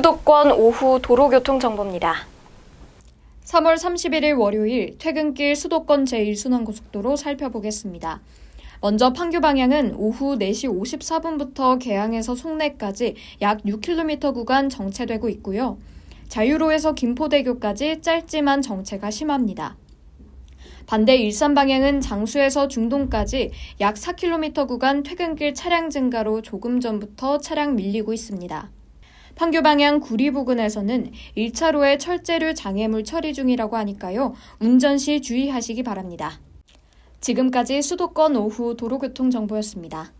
수도권 오후 도로교통 정보입니다. 3월 31일 월요일 퇴근길 수도권 제1순환고속도로 살펴보겠습니다. 먼저 판교 방향은 오후 4시 54분부터 개항에서 송내까지 약 6km 구간 정체되고 있고요. 자유로에서 김포대교까지 짧지만 정체가 심합니다. 반대 일산 방향은 장수에서 중동까지 약 4km 구간 퇴근길 차량 증가로 조금 전부터 차량 밀리고 있습니다. 판교 방향 구리 부근에서는 1차로에 철제류 장애물 처리 중이라고 하니까요. 운전 시 주의하시기 바랍니다. 지금까지 수도권 오후 도로교통 정보였습니다.